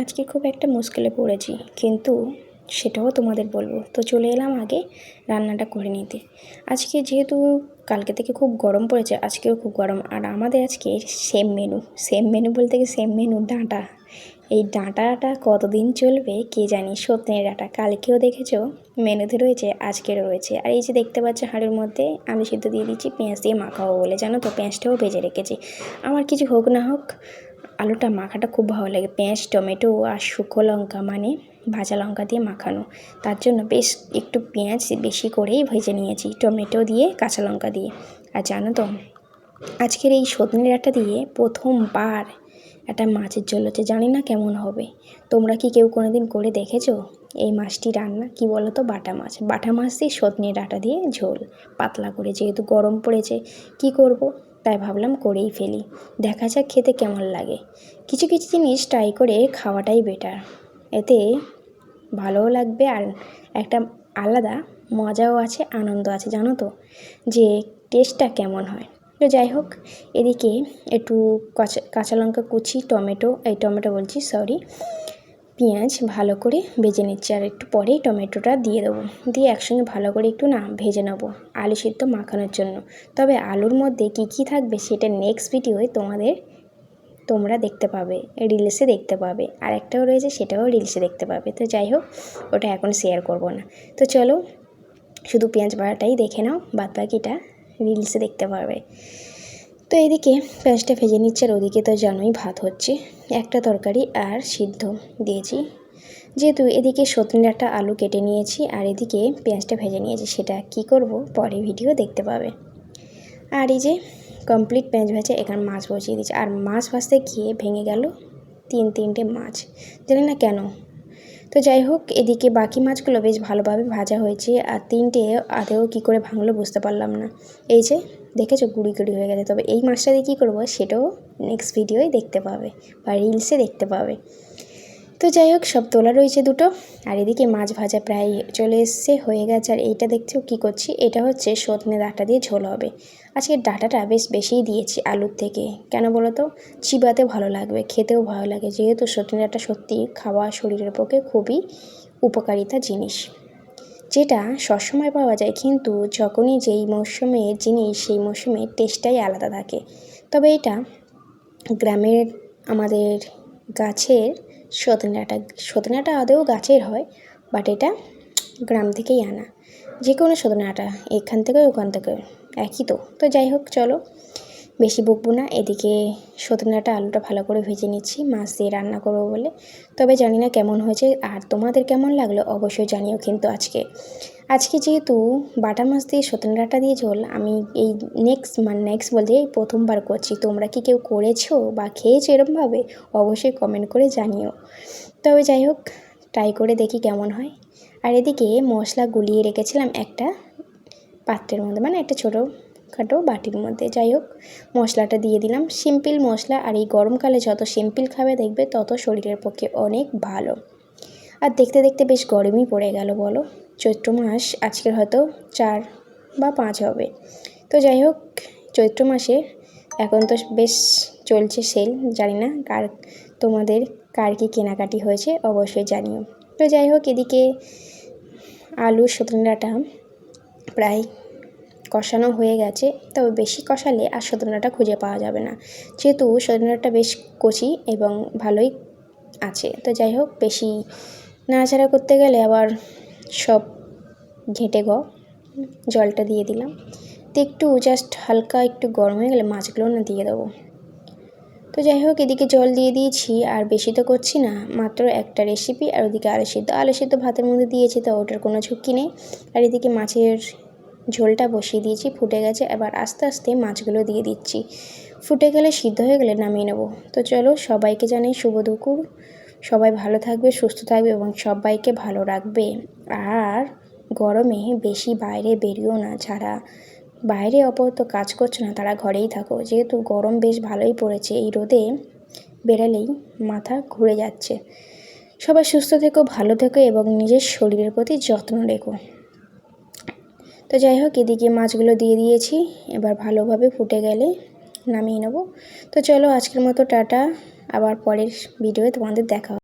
আজকে খুব একটা মুশকিলে পড়েছি, কিন্তু সেটাও তোমাদের বলব। তো চলে এলাম আগে রান্নাটা করে নিতে। আজকে যেহেতু কালকে থেকে খুব গরম পড়েছে, আজকেও খুব গরম। আর আমাদের আজকে সেম মেনু সেম মেনু বলতে কি সেম মেনু ডাঁটা। এই ডাঁটাটা কতদিন চলবে কে জানি সত্যি ডাঁটা। কালকেও দেখেছ মেনুতে রয়েছে আজকেরও রয়েছে। আর এই যে দেখতে পাচ্ছ হাঁড়ির মধ্যে আমি সিদ্ধ দিয়ে দিচ্ছি পেঁয়াজ দিয়ে মাখাবো বলে। জানো তো, পেঁয়াজটাও ভেজে রেখেছি। আমার কিছু হোক না হোক আলুটা মাখাটা খুব ভালো লাগে। পেঁয়াজ, টমেটো আর শুকনো লঙ্কা মানে ভাজা লঙ্কা দিয়ে মাখানো। তার জন্য বেশ একটু পেঁয়াজ বেশি করেই ভেজে নিয়েছি, টমেটো দিয়ে, কাঁচা লঙ্কা দিয়ে। আর জানো তো, আজকের এই সজনে ডাঁটা দিয়ে প্রথমবার একটা মাছের ঝোল হচ্ছে, জানি না কেমন হবে। তোমরা কি কেউ কোনো দিন করে দেখেছ? এই মাছটি রান্না, কি বলো তো বাটা মাছ। বাটা মাছ দিয়ে সজনে ডাঁটা দিয়ে ঝোল, পাতলা করে যেহেতু গরম পড়েছে, কি করব? তাই ভাবলাম করেই ফেলি। দেখা যাক খেতে কেমন লাগে। কিছু কিছু জিনিস ট্রাই করে খাওয়াটাই বেটার এতে ভালোও লাগবে আর একটা আলাদা মজাও আছে আনন্দ আছে, জানো তো? যে টেস্টটা কেমন হয়। তো যাই হোক, এদিকে একটু কাঁচা কাঁচা লঙ্কা কুচি, টমেটো, এই টমেটো বলছি সরি পেঁয়াজ ভালো করে ভেজে নিচ্ছি আর একটু পরেই টমেটোটা দিয়ে দেবো। দিয়ে একসঙ্গে ভালো করে একটু না ভেজে নেব আলু সিদ্ধ মাখানোর জন্য। তবে আলুর মধ্যে কী কী থাকবে সেটা নেক্সট ভিডিওয় তোমাদের তোমরা দেখতে পাবে রিলসে দেখতে পাবে। আর একটাও রয়েছে সেটাও রিলসে দেখতে পাবে। তো যাই হোক, ওটা এখন শেয়ার করব না। তো চলো, শুধু পেঁয়াজ বাড়াটাই দেখে নাও বাদ বাকিটা রিলসে দেখতে পারবে তো এদিকে পেঁয়াজটা ভেজে নিচ্ছে আর ওদিকে তো জানোই ভাত হচ্ছে। একটা তরকারি আর সিদ্ধ দিয়েছি। যেহেতু এদিকে সতনিটা আলু কেটে নিয়েছি আর এদিকে পেঁয়াজটা ভেজে নিয়েছি, সেটা কি করব পরে ভিডিও দেখতে পাবে। আর এই যে কমপ্লিট পেঁয়াজ ভাজা, এখানে মাছ বসিয়ে দিয়েছি। আর মাছ ভাজতে গিয়ে ভেঙে গেল তিন তিনটে মাছ। জানি না কেন। তো যাই হোক, এদিকে বাকি মাছগুলো বেশ ভালোভাবে ভাজা হয়েছে আর তিনটে আদেও কী করে ভাঙলো বুঝতে পারলাম না। এই যে দেখেছ গুড়ি গুড়ি হয়ে গেছে। তবে এই মাছটা দিয়ে কী করব সেটাও নেক্সট ভিডিওয় দেখতে পাবে বা রিলসে দেখতে পাবে। তো যাই হোক, সব তোলা রয়েছে দুটো। আর এদিকে মাছ ভাজা প্রায় চলে এসছে, হয়ে গেছে। আর এইটা দেখছ কী করছি? এটা হচ্ছে সজনে ডাঁটা দিয়ে ঝোল হবে। আজকে ডাঁটাটা বেশ বেশিই দিয়েছি আলুর থেকে। কেন বলো তো? চিবাতে ভালো লাগবে, খেতেও ভালো লাগে। যেহেতু সজনে ডাঁটা সত্যি খাওয়া শরীরের পক্ষে খুবই উপকারিতা জিনিস। যেটা সবসময় পাওয়া যায়, কিন্তু যখনই যেই মরশুমে জিনিস সেই মরশুমের টেস্টটাই আলাদা থাকে। তবে এটা গ্রামের আমাদের গাছের সজনাটা সজনাটা আদৌ গাছের হয় বাট এটা গ্রাম থেকেই আনা। যে কোনো সজনাটা এখান থেকে ওখান থেকে একই তো। তো যাই হোক, চলো। বেশি বকবো না। এদিকে সজনাটা আলুটা ভালো করে ভেজে নিচ্ছি, মাছ দিয়ে রান্না করব বলে। তবে জানি না কেমন হয়েছে আর তোমাদের কেমন লাগল অবশ্যই জানিও কিন্তু আজকে। আজকে যেহেতু বাটা মাছ দিয়ে সতেন ডাঁটা দিয়ে ঝোল, আমি এই নেক্সট মানে নেক্সট বলতে এই প্রথমবার করছি। তোমরা কি কেউ করেছ বা খেয়েছো এরমভাবে অবশ্যই কমেন্ট করে জানিও। তবে যাই হোক ট্রাই করে দেখি কেমন হয়। আর এদিকে মশলা গুলিয়ে রেখেছিলাম একটা পাত্রের মধ্যে মানে একটা ছোটো খাটো বাটির মধ্যে। যাই হোক, মশলাটা দিয়ে দিলাম। সিম্পল মশলা আর এই গরমকালে যত সিম্পল খাবে দেখবে তত শরীরের পক্ষে অনেক ভালো। আর দেখতে দেখতে বেশ গরমই পড়ে গেল, বলো। চৈত্র মাস আজকের হয়তো চার বা পাঁচ হবে। তো যাই হোক, চৈত্র মাসে এখন তো বেশ চলছে সেল। জানি না কার, তোমাদের কার কী কেনাকাটি হয়েছে, অবশ্যই জানিও। তো যাই হোক, এদিকে আলু সতনাটা প্রায় কষানো হয়ে গেছে, তবে বেশি কষালে আর সতনাটা খুঁজে পাওয়া যাবে না। যেহেতু সতনাটা বেশ কচি এবং ভালোই আছে, তো যাই হোক বেশি নাড়াচাড়া করতে গেলে আবার সব ঘেঁটে গ, জলটা দিয়ে দিলাম। তো একটু জাস্ট হালকা একটু গরম হয়ে গেলে মাছগুলো না দিয়ে দেবো। তো যাই হোক, এদিকে জল দিয়ে দিয়েছি, আর বেশি তো করছি না, মাত্র একটা রেসিপি আর ওদিকে আলু সিদ্ধ। আলু সিদ্ধ ভাতের মধ্যে দিয়েছি, তো ওটার কোনো ঝুঁকি নেই। আর এদিকে মাছের ঝোলটা বসিয়ে দিয়েছি, ফুটে গেছে। এবার আস্তে আস্তে মাছগুলো দিয়ে দিচ্ছি। ফুটে গেলে সিদ্ধ হয়ে গেলে নামিয়ে নেব। তো চলো, সবাইকে জানাই শুভ দুপুর। সবাই ভালো থাকবে, সুস্থ থাকবে এবং সবাইকে ভালো রাখবে। আর গরমে বেশি বাইরে বেরিও না। যারা বাইরে অপরত কাজ করছ না, তারা ঘরেই থাকো। যেহেতু গরম বেশ ভালোই পড়েছে, এই রোদে বেরালেই মাথা ঘুরে যাচ্ছে। সবাই সুস্থ থেকো, ভালো থেকো এবং নিজের শরীরের প্রতি যত্ন রেখো। তো যাই হোক, এদিকে মাছগুলো দিয়ে দিয়েছি। এবার ভালোভাবে ফুটে গেলে নামিয়ে নেব। তো চলো, আজকের মতো টাটা। আবার পরের ভিডিওয়ে তোমাদের দেখা